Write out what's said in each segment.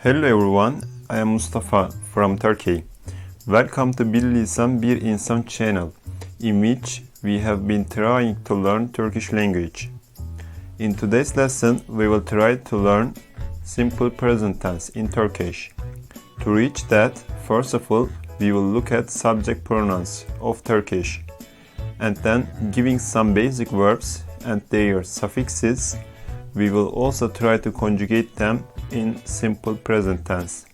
Hello everyone, I am Mustafa from Turkey. Welcome to Bir Lisan Bir İnsan channel, in which we have been trying to learn Turkish language. In today's lesson, we will try to learn simple present tense in Turkish. To reach that, first of all, we will look at subject pronouns of Turkish, and then giving some basic verbs and their suffixes, we will also try to conjugate them in simple present tense.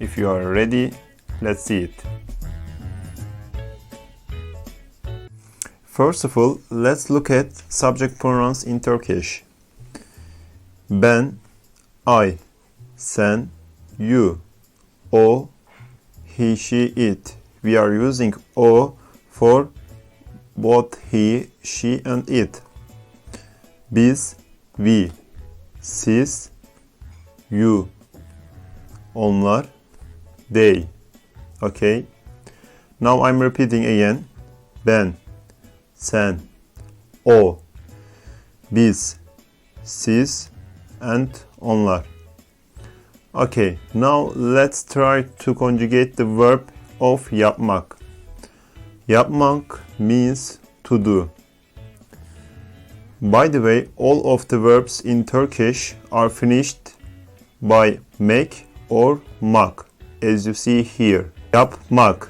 If you are ready, let's see it. First of all, let's look at subject pronouns in Turkish. Ben, I, sen, you, o, he, she, it. We are using o for both he, she and it. Biz, we, siz, you, onlar, they. Okay? Now I'm repeating again. Ben, sen, o, biz, siz, and onlar. Okay, now let's try to conjugate the verb of yapmak. Yapmak means to do. By the way, all of the verbs in Turkish are finished by make or mak, as you see here. Yapmak.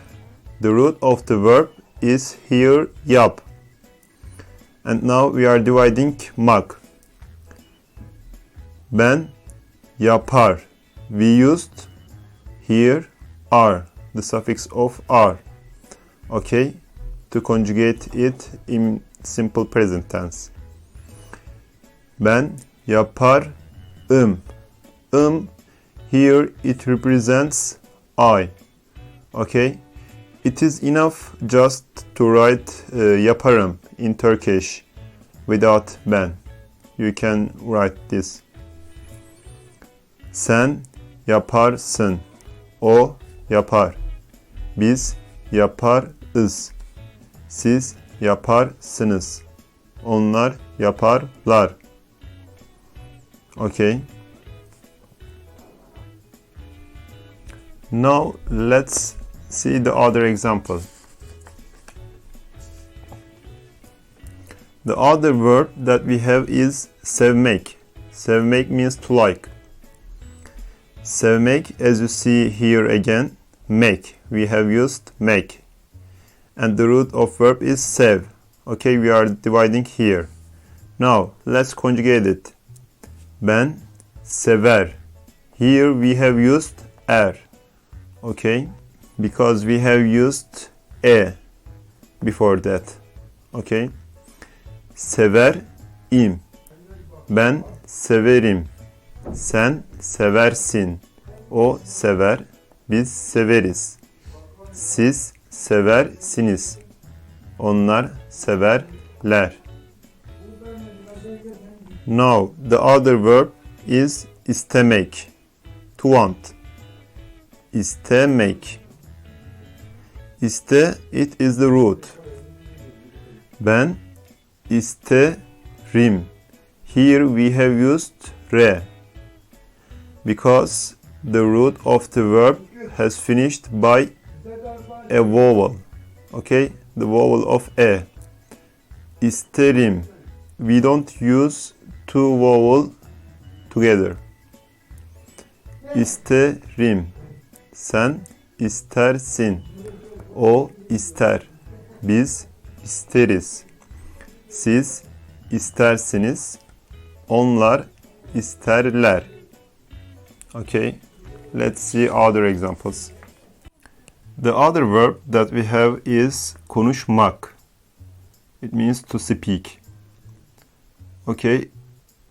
The root of the verb is here yap. And now we are dividing mak. Ben yapar. We used here are, the suffix of are. Okay, to conjugate it in simple present tense. Ben yaparım. Um here it represents I. Okay. It is enough just to write uh, yaparım in Turkish without ben. You can write this. Sen yaparsın. O yapar. Biz yaparız. Siz yaparsınız. Onlar yaparlar. Okay. Now let's see the other example. The other verb that we have is sevmek. Sevmek means to like. Sevmek, as you see here again, make. We have used make. And the root of verb is sev. Okay, we are dividing here. Now, let's conjugate it. Ben sever. Here we have used er. Okay, because we have used e before that. Okay. Sever im. Ben severim. Sen seversin. O sever. Biz severiz. Siz seversiniz. Onlar severler. Now, the other verb is istemek. To want. İstemek. İste, it is the root. Ben isterim. Here we have used re. Because the root of the verb has finished by a vowel. Okay, the vowel of e. İsterim. We don't use two vowel together. İsterim. Sen istersin. O ister. Biz isteriz. Siz istersiniz. Onlar isterler. Okay, let's see other examples. The other verb that we have is konuşmak. It means to speak. Okay,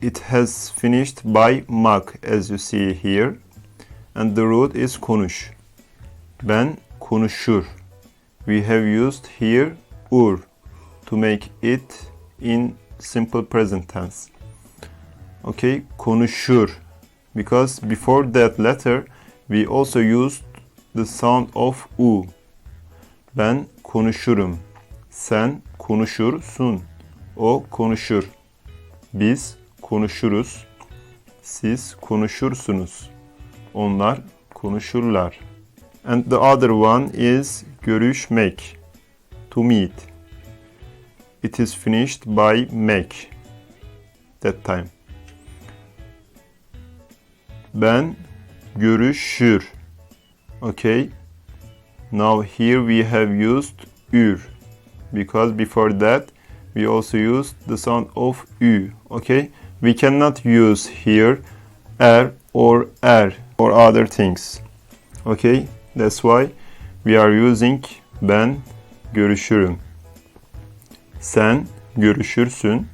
it has finished by mak as you see here. And the root is konuş. Ben konuşur. We have used here ur to make it in simple present tense. Okay, konuşur. Because before that letter we also used the sound of u. Ben konuşurum. Sen konuşursun. O konuşur. Biz konuşuruz. Siz konuşursunuz. Onlar konuşurlar. And the other one is görüşmek. To meet. It is finished by make. That time. Ben görüşür. Okay. Now here we have used ür. Because before that we also used the sound of ü. Okay. We cannot use here er or er or other things. Okay. That's why we are using ben görüşürüm. Sen görüşürsün.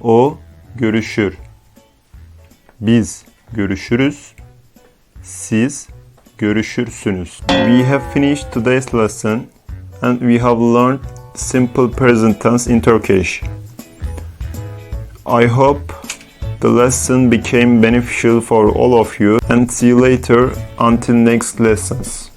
O görüşür. Biz görüşürüz. Siz görüşürsünüz. We have finished today's lesson and we have learned simple present tense in Turkish. I hope the lesson became beneficial for all of you and see you later until next lessons.